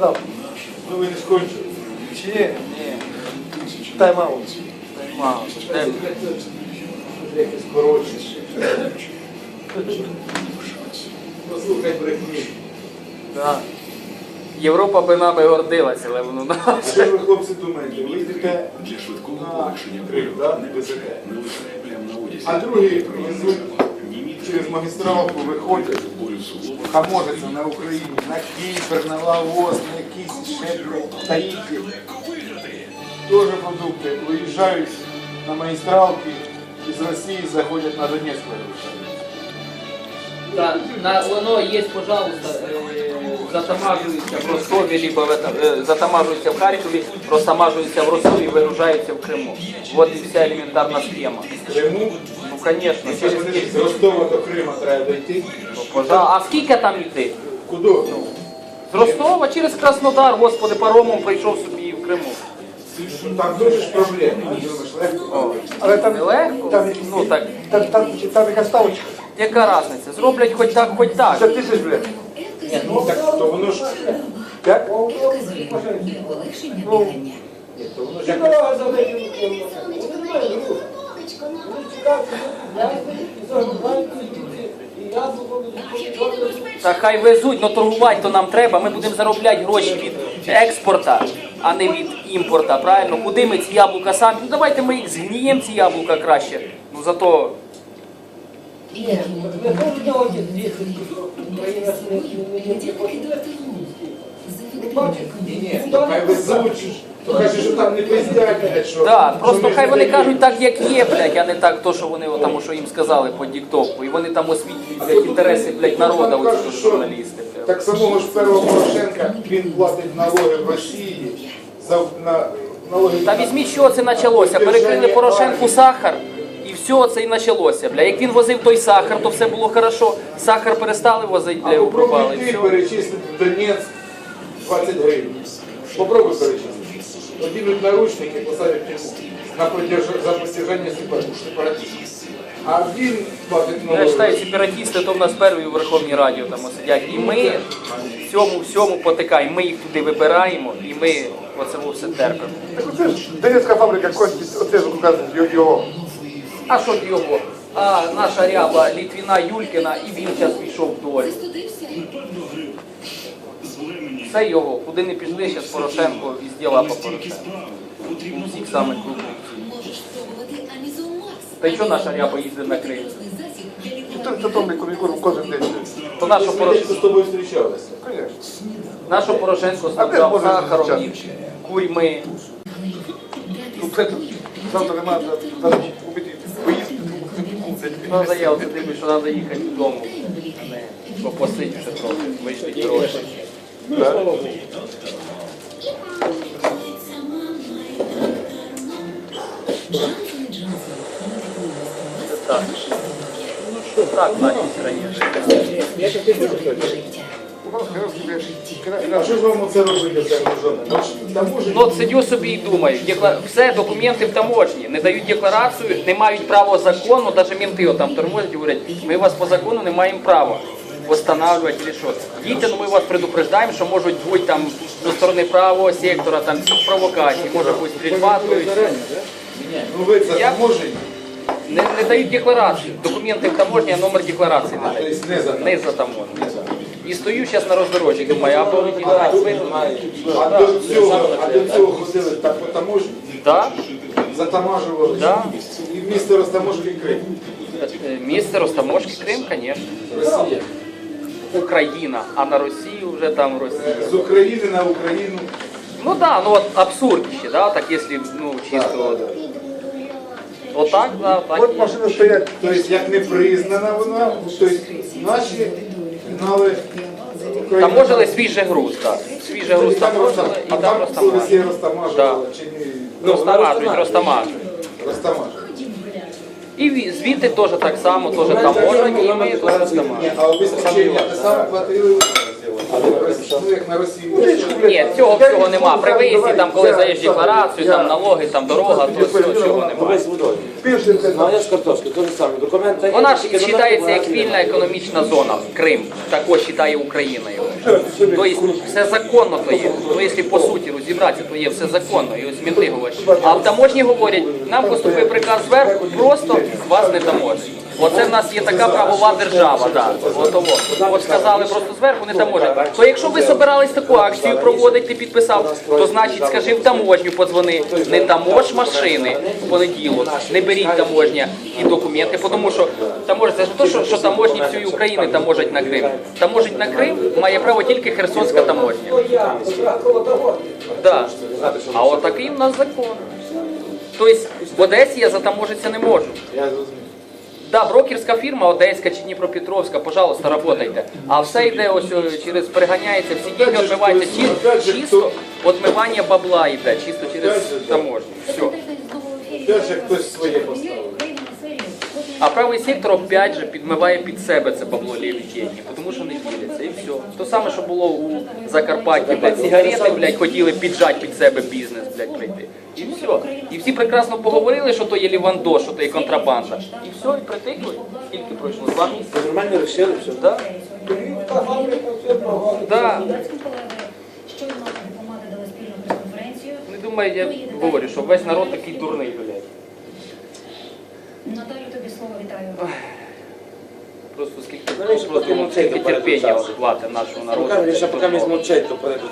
Адам. Ну ви не скончили. Чи ні? Ні, Тайм-аут. Де? Якось коротше. Послухай брехні. Да. Європа би нами гордилася, але воно нас. Що ви, хлопці, думаєте? Ви йдете Для швидкого на полегшення Крим, да? не БЗК. не лише прямо на одязі. А другий везуть через магістралку виходять, болю в на Україні, на Кіпр, на Лаос, на якісь ще Таїті. Тоже продукти. Виїжджають на магістралки із Росії, заходять на Донецьку. Да, на, воно є, пожалуйста, е, затамажується в Ростові, либо в этом, е, затамажується в Харкові, розтамажується в Ростові, вигружається в Криму. Вот і вся елементарна схема. В Криму, Ну, звісно, через з Ростова до Крима треба дойти. Пожа- А скільки там йти? Куди? З Ростова через Краснодар, господи, паромом прийшов собі в Криму. Там дуже ж проблеми. Легко? Але там, Нелегко? там, Ну так, там, там, там яка ставочка. яка різниця? Зроблять хоч так, хоч так. 50 тисяч, блядь. Ну так, то воно ж, Як? Полегшення дихання. то воно ж як Та хай везуть, але торгувати то нам треба. Ми будемо заробляти гроші від експорта, а не від імпорта. Правильно? Куди ми ці яблука самі? Ну давайте ми згніємо ці яблука краще. Ну зато Ні, то хай то хай же там не пиздять, що. да, просто хай вони кажуть так, як є, блядь, а не так, то, що вони тому, що їм сказали по диктовку. І вони там освітлюють блядь, інтереси блядь, народу, Там оці що журналісти. блядь. Так самого ж первого Порошенка він платить налоги в Росії за на налоги. Та візьміть, що це почалося. Перекрили Порошенку сахар, все це і почалося. Бля. Як він возив той сахар, то все було хорошо. Сахар перестали возити, бля, попробуй пропали. ти перечислити в Донецьк 20 гривень. Попробуй перечислити. Одінуть наручники, посадять тюрму на подерж- за постіжання сепаратистів. А він платить Я вважаю, налоги. сепаратисти то в нас перві у Верховній Раді там сидять. І ми всьому всьому потикаємо. Ми їх туди вибираємо, і ми оце все терпимо. Так оце ж Донецька фабрика кончить, оце ж указують його. А що його? А наша ряба Літвіна Юлькіна, і він зараз пішов в долю. Все його, куди не пішли, зараз Порошенко із діла по Порошенку. У всіх самих. Та й що наша ряба їздить на Крим? Це Том Миколі кожен день. То наша Ми Порошенко, з тобою зустрічалися. Конечно. Порошенко може сахаром курьми. Ну, це завтра нема, треба купити поїсти. Ну, заяву ти дивиш, що треба їхати додому. а Не попосити ще трохи, вийшли гроші. Так. Ну що, так, значить, раніше. А що ж вам це робити? Ну, от сидю собі і думаю, декла... все, документи в таможні, не дають декларацію, не мають права закону, навіть мінти там тормозять і говорять, ми вас по закону не маємо права восстанавливати чи що. Дійте, ну ми вас предупреждаємо, що можуть бути там зі сторони правого сектора, там ці провокації, може бути стрільба, то есть ну ви це Я- не, не дають декларацію. Документи в таможні, а номер декларації не дають. тобто не за Не за таможню. І стою зараз на роздорожжі, думаю, або. А до цього, а до цього ходили так по таможні, Да? затамажували. Да. І в місто Ростаможки Крим. Е, Місце Ростаможки, Крим, звісно. Росія. Україна, а на Росію вже там Росія. З України на Україну. Ну да, ну от абсурдище, да, так если, ну, чисто вот. Вот так, да, так. От є. машини стоять. Тобто, як не признана вона, тобто наші гнали Там можели свіжий груз, так. Свіжий груз там і а там там розтамажили. Росія розтамажувала, чи ні? Ну, Розтамажують, розтамажують. Розтамажують. І ві- звідти теж так само, теж там можна, і ми теж Ні, розтамажуємо. а обезпечення те саме платили, ну як на Росії. Ні, цього всього нема. При виїзді, там, коли заїж декларацію, там налоги, там дорога, то цього всього немає. з водою. Перше це Ну, з картошки, то ж саме. Документи є, Вона ж тільки вважається як вільна економічна зона. Крим також вважає Україною. Тобто все законно то є. Ну, якщо по суті розібратися, то є все законно. І ось мінти говорять. А в таможні говорять, нам поступив приказ зверху, просто вас не таможать. Оце в нас є така правова держава. От, сказали просто зверху не таможать. То якщо ви собирались таку акцію проводити, підписав, то значить скажи в таможню, подзвони, не тамож машини в понеділок, не беріть таможня і документи, тому що таможня, це ж то, що, що таможні всієї України таможать на Крим. Таможить на Крим має право тільки Херсонська таможня. Да. А отакий в нас закон. Тобто в Одесі я затаможитися не можу. Да, брокерська фірма Одеська чи Дніпропетровська, пожалуйста, работайте. А все йде ось через переганяється, всі дії відмиваються чи- чисто, відмивання бабла йде, чисто через таможню. Все. Перше хтось своє поставив. А правий сектор опять же підмиває під себе це бабло ліві деньги, тому що не діляться і все. То саме, що було у Закарпатті, блядь, сигарети, блядь, хотіли піджати під себе бізнес, блядь, прийти. І все. І всі прекрасно поговорили, що то є лівандо, що то є контрабанда. І все, і притикли. Скільки пройшло? Два місяці. Нормально вирішили все. Да? Да. Щойно дипломати дали спільну прес-конференцію. Не думаю, я говорю, що весь народ такий дурний, блядь. Наталю, тобі слово вітаю. Просто скільки, Ну, просто скільки терпіння хватить нашого народу. Поки, поки ми змовчать, то перед